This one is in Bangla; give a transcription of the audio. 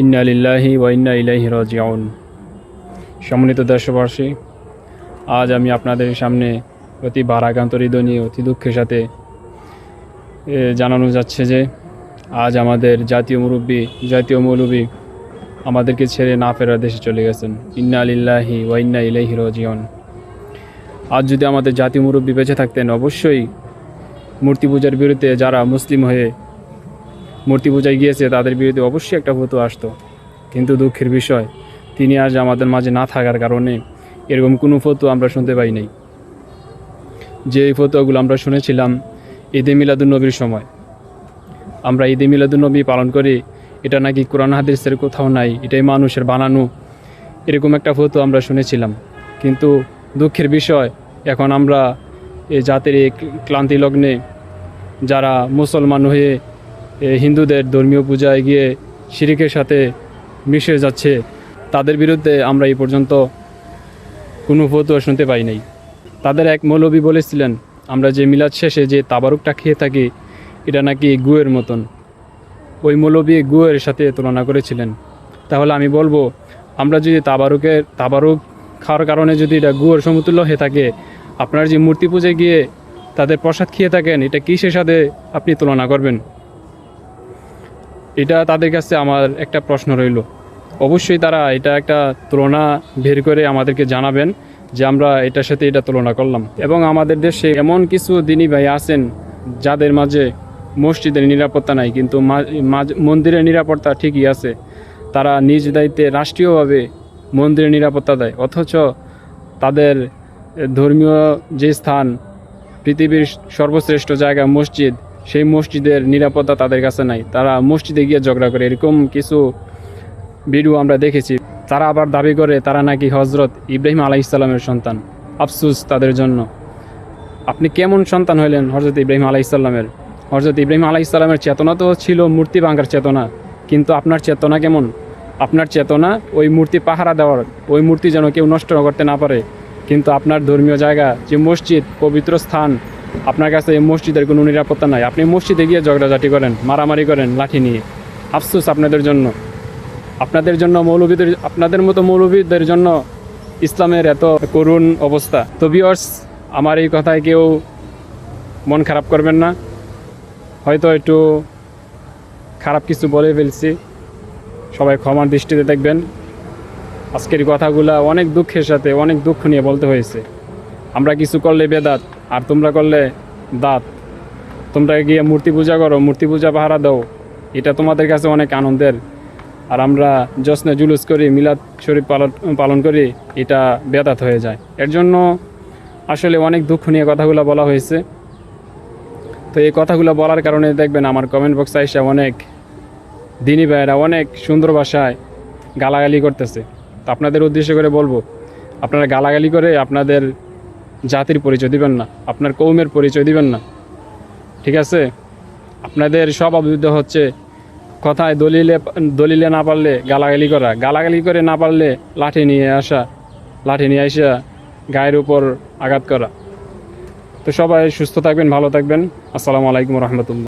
ইন্না লিল্লাহি ওয়া ইন্না ইলাইহি রাজিউন। সম্মানিত দেশবাসী, আজ আমি আপনাদের সামনে অতি ভারাক্রান্ত হৃদয় নিয়ে অতি দুঃখের সাথে জানানো যাচ্ছে যে, আজ আমাদের জাতীয় মুরব্বী, জাতীয় মৌলবী আমাদেরকে ছেড়ে না ফেরার দেশে চলে গেছেন। ইন্না লিল্লাহি ওয়া ইন্না ইলাইহি রাজিউন। আজ যদি আমাদের জাতীয় মুরব্বী বেঁচে থাকতেন, অবশ্যই মূর্তি পূজার বিরুদ্ধে যারা মুসলিম হয়ে মূর্তি পূজায় গিয়েছে তাদের বিরুদ্ধে অবশ্যই একটা ফটো আসতো। কিন্তু দুঃখের বিষয় তিনি আজ আমাদের মাঝে না থাকার কারণে এরকম কোনো ফটো আমরা শুনতে পাই নাই। যে ফটোগুলো আমরা শুনেছিলাম ঈদে মিলাদুন্নবীর সময়। আমরা ঈদে মিলাদুন্নবী পালন করি এটা নাকি কোরআন হাদিসের কোথাও নাই এটাই মানুষের বানানো এরকম একটা ফটো আমরা শুনেছিলাম। কিন্তু দুঃখের বিষয় এখন আমরা এই জাতির এই ক্লান্তি লগ্নে যারা মুসলমান হয়ে এ, হিন্দুদের ধর্মীয় পূজায় গিয়ে শিরিকের সাথে মিশে যাচ্ছে, তাদের বিরুদ্ধে আমরা এই পর্যন্ত কোনো ফতুয়া শুনতে পাই নাই। তাদের এক মৌলবী বলেছিলেন, আমরা যে মিলাদ শেষে যে তাবারুকটা খেয়ে থাকি, এটা নাকি গুয়ের মতন। ওই মৌলবী গুয়ের সাথে তুলনা করেছিলেন। তাহলে আমি বলব, আমরা যদি তাবারুকের, তাবারুক খাওয়ার কারণে যদি এটা গুয়ের সমতুল্য হয়ে থাকে, আপনার যে মূর্তি পূজায় গিয়ে তাদের প্রসাদ খেয়ে থাকেন, এটা কিসের সাথে আপনি তুলনা করবেন? এটা তাদের কাছে আমার একটা প্রশ্ন রইল। অবশ্যই তারা এটা একটা তুলনা বের করে আমাদেরকে জানাবেন যে আমরা এটার সাথে এটা তুলনা করলাম। এবং আমাদের দেশে এমন কিছু দিনী ভাই আছেন যাদের মাঝে মসজিদের নিরাপত্তা নাই, কিন্তু মন্দিরের নিরাপত্তা ঠিকই আছে। তারা নিজ দায়িত্বে রাষ্ট্রীয়ভাবে মন্দিরের নিরাপত্তা দেয়, অথচ তাদের ধর্মীয় যে স্থান, পৃথিবীর সর্বশ্রেষ্ঠ জায়গা মসজিদ সেই মসজিদের নিরাপত্তা তাদের কাছে নাই। তারা মসজিদে গিয়ে ঝগড়া করে। এরকম কিছু ভিডিও আমরা দেখেছি। তারা আবার দাবি করে, তারা নাকি হজরত ইব্রাহিম আলাহ ইসলামের সন্তান। আফসুস তাদের জন্য। আপনি কেমন সন্তান হইলেন হজরত ইব্রাহিম আলাহ ইসলামের হজরত ইব্রাহিম আলাহ ইসলামের চেতনা তো ছিল মূর্তি ভাঙার চেতনা, কিন্তু আপনার চেতনা কেমন? আপনার চেতনা ওই মূর্তি পাহারা দেওয়ার, ওই মূর্তি যেন কেউ নষ্ট করতে না পারে। কিন্তু আপনার ধর্মীয় জায়গা, যে মসজিদ, পবিত্র স্থান আপনার কাছে এই মসজিদের কোনো নিরাপত্তা নাই। আপনি মসজিদে গিয়ে ঝগড়াঝাটি করেন, মারামারি করেন, লাঠি নিয়ে। আফসোস আপনাদের জন্য। আপনাদের জন্য মৌলবীদের আপনাদের মতো মৌলবীদের জন্য ইসলামের এত করুণ অবস্থা। তো বিয়র্স আমার এই কথায় কেউ মন খারাপ করবেন না। হয়তো একটু খারাপ কিছু বলে ফেলছি। সবাই ক্ষমার দৃষ্টিতে দেখবেন। আজকের কথাগুলা অনেক দুঃখের সাথে, অনেক দুঃখ নিয়ে বলতে হয়েছে। আমরা কিছু করলে বেদাত। আর তোমরা করলে দাঁত। তোমরা গিয়ে মূর্তি পূজা করো, মূর্তি পূজা পাহারা দাও। এটা তোমাদের কাছে অনেক আনন্দের। আর আমরা জশ্নে জুলুস করি, মিলাদ শরীফ পালন পালন করি, এটা বেদাত হয়ে যায়। এর জন্য আসলে অনেক দুঃখ নিয়ে কথাগুলো বলা হয়েছে। তো এই কথাগুলো বলার কারণে দেখবেন আমার কমেন্ট বক্সে এসে অনেক দিনী ভাইয়েরা অনেক সুন্দর ভাষায় গালাগালি করতেছে। তো আপনাদের উদ্দেশ্য করে বলব, আপনারা গালাগালি করে আপনাদের জাতির পরিচয় দিবেন না, আপনার কৌমের পরিচয় দিবেন না। ঠিক আছে? আপনাদের সব অবৈধ হচ্ছে, কথায় দলিলে দলিলে না পারলে গালাগালি করা। গালাগালি করে না পারলে লাঠি নিয়ে আসা, লাঠি নিয়ে আসা, গায়ের উপর আঘাত করা। তো সবাই সুস্থ থাকবেন, ভালো থাকবেন। আসসালামু আলাইকুম রহমতুল্লাহ।